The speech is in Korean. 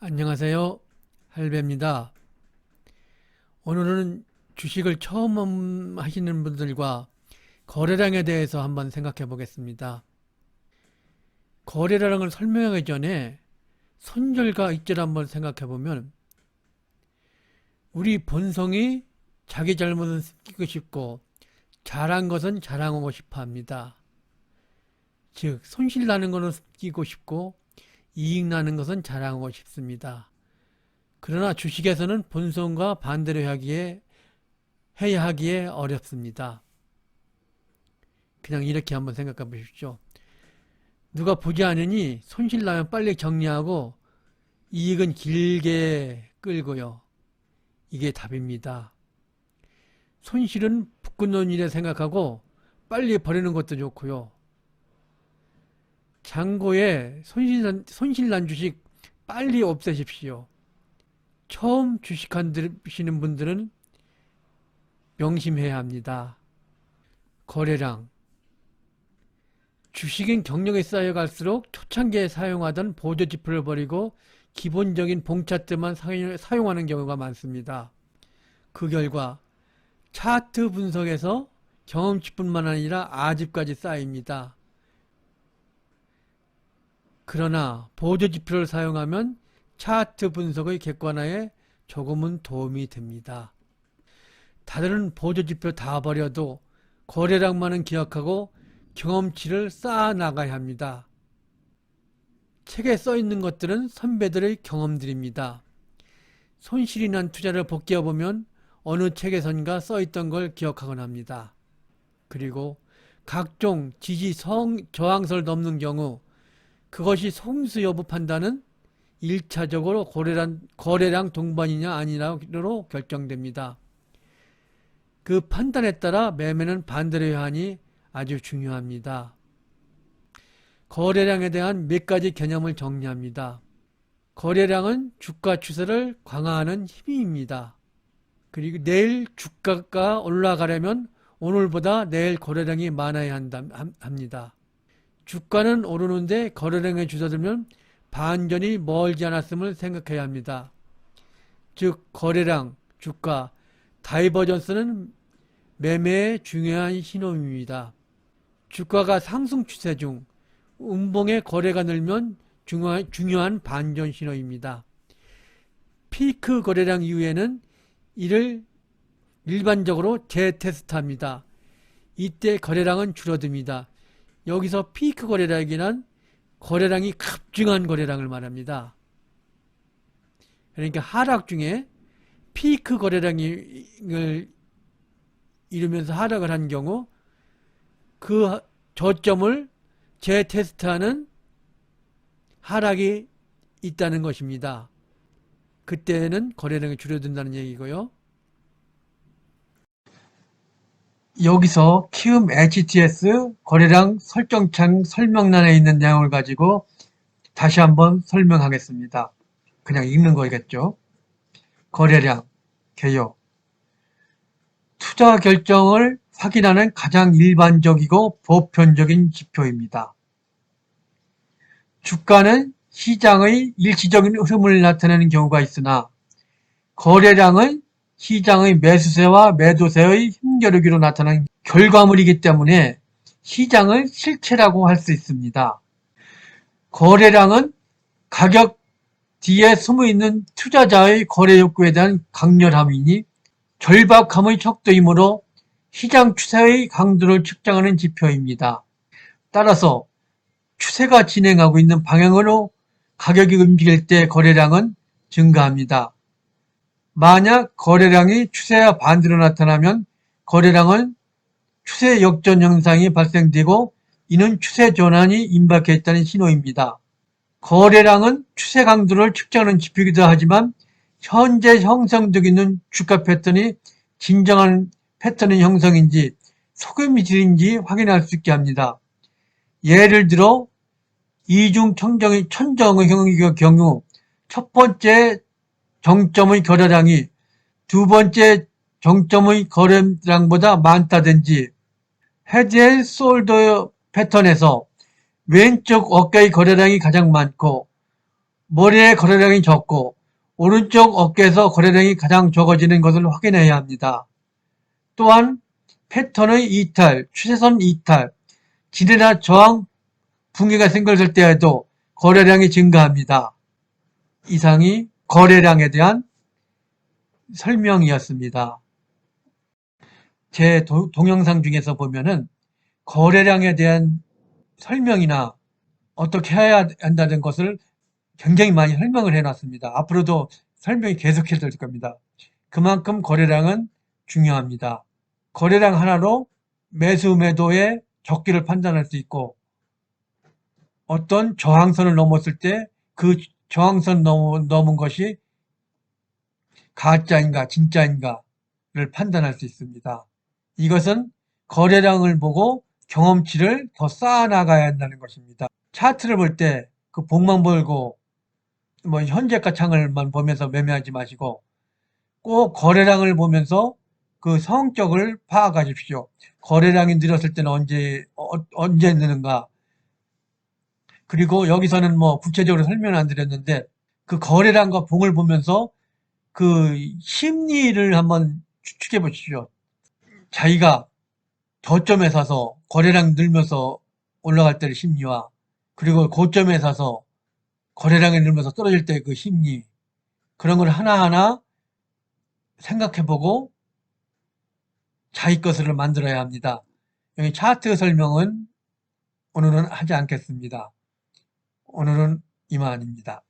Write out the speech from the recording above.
안녕하세요. 할배입니다. 오늘은 주식을 처음 하시는 분들과 거래량에 대해서 한번 생각해 보겠습니다. 거래량을 설명하기 전에 손절과 익절 한번 생각해 보면 우리 본성이 자기 잘못은 숨기고 싶고 잘한 것은 자랑하고 싶어 합니다. 즉, 손실 나는 것은 숨기고 싶고 이익 나는 것은 자랑하고 싶습니다. 그러나 주식에서는 본성과 반대로 하기에 해야 하기에 어렵습니다. 그냥 이렇게 한번 생각해 보십시오. 누가 보지 않으니 손실 나면 빨리 정리하고 이익은 길게 끌고요. 이게 답입니다. 손실은 붙는 일에 생각하고 빨리 버리는 것도 좋고요. 장고에 손실난, 손실난 주식 빨리 없애십시오. 처음 주식 한시는 분들은 명심해야 합니다. 거래량 주식은 경력이 쌓여갈수록 초창기에 사용하던 보조지표를 버리고 기본적인 봉차트만 사용하는 경우가 많습니다. 그 결과 차트 분석에서 경험치뿐만 아니라 아집까지 쌓입니다. 그러나 보조지표를 사용하면 차트 분석의 객관화에 조금은 도움이 됩니다. 다른 보조지표 다 버려도 거래량만은 기억하고 경험치를 쌓아 나가야 합니다. 책에 써 있는 것들은 선배들의 경험들입니다. 손실이 난 투자를 복귀해 보면 어느 책에선가 써 있던 걸 기억하곤 합니다. 그리고 각종 지지 성 저항선을 넘는 경우 그것이 송수 여부 판단은 1차적으로 거래량, 거래량 동반이냐 아니냐로 결정됩니다. 그 판단에 따라 매매는 반대로 해야 하니 아주 중요합니다. 거래량에 대한 몇 가지 개념을 정리합니다. 거래량은 주가 추세를 강화하는 힘입니다. 그리고 내일 주가가 올라가려면 오늘보다 내일 거래량이 많아야 한다, 합니다. 주가는 오르는데 거래량에 주저들면 반전이 멀지 않았음을 생각해야 합니다. 즉 거래량, 주가, 다이버전스는 매매의 중요한 신호입니다. 주가가 상승 추세 중 음봉의 거래가 늘면 중요한, 중요한 반전 신호입니다. 피크 거래량 이후에는 이를 일반적으로 재테스트합니다. 이때 거래량은 줄어듭니다. 여기서 피크 거래량이란 거래량이 급증한 거래량을 말합니다. 그러니까 하락 중에 피크 거래량을 이루면서 하락을 한 경우 그 저점을 재테스트하는 하락이 있다는 것입니다. 그때는 거래량이 줄어든다는 얘기고요. 여기서 키움 HTS 거래량 설정창 설명란에 있는 내용을 가지고 다시 한번 설명하겠습니다. 그냥 읽는 거겠죠. 거래량, 개요. 투자 결정을 확인하는 가장 일반적이고 보편적인 지표입니다. 주가는 시장의 일시적인 흐름을 나타내는 경우가 있으나 거래량은 시장의 매수세와 매도세의 힘겨루기로 나타난 결과물이기 때문에 시장을 실체라고 할 수 있습니다. 거래량은 가격 뒤에 숨어 있는 투자자의 거래 욕구에 대한 강렬함이니 절박함의 척도이므로 시장 추세의 강도를 측정하는 지표입니다. 따라서 추세가 진행하고 있는 방향으로 가격이 움직일 때 거래량은 증가합니다. 만약 거래량이 추세와 반대로 나타나면 거래량은 추세 역전 현상이 발생되고 이는 추세 전환이 임박해 있다는 신호입니다. 거래량은 추세 강도를 측정하는 지표이기도 하지만 현재 형성되고 있는 주가 패턴이 진정한 패턴의 형성인지 소금질인지 확인할 수 있게 합니다. 예를 들어 이중 천정의 천정의 경우 첫 번째 정점의 거래량이 두 번째 정점의 거래량보다 많다든지 헤드 솔더 패턴에서 왼쪽 어깨의 거래량이 가장 많고 머리에 거래량이 적고 오른쪽 어깨에서 거래량이 가장 적어지는 것을 확인해야 합니다. 또한 패턴의 이탈, 추세선 이탈, 지뢰나 저항 붕괴가 생겼을 때에도 거래량이 증가합니다. 이상이 거래량에 대한 설명이었습니다. 제 도- 동영상 중에서 보면은 거래량에 대한 설명이나 어떻게 해야 한다는 것을 굉장히 많이 설명을 해놨습니다. 앞으로도 설명이 계속해질 겁니다. 그만큼 거래량은 중요합니다. 거래량 하나로 매수 매도의 적기를 판단할 수 있고 어떤 저항선을 넘었을 때 그 저항선 넘, 넘은 것이 가짜인가 진짜인가를 판단할 수 있습니다. 이것은 거래량을 보고 경험치를 더 쌓아나가야 한다는 것입니다. 차트를 볼 때 그 복만 벌고 뭐 현재 가 창을만 보면서 매매하지 마시고 꼭 거래량을 보면서 그 성격을 파악하십시오. 거래량이 늘었을 때는 언제 어, 언제 느는가 그리고 여기서는 뭐 구체적으로 설명을 안 드렸는데 그 거래량과 봉을 보면서 그 심리를 한번 추측해 보십시오. 자기가 저점에 사서 거래량 늘면서 올라갈 때의 심리와 그리고 고점에 사서 거래량이 늘면서 떨어질 때 그 심리 그런 걸 하나하나 생각해 보고 자기 것을 만들어야 합니다. 여기 차트 설명은 오늘은 하지 않겠습니다. 오늘은 이만입니다.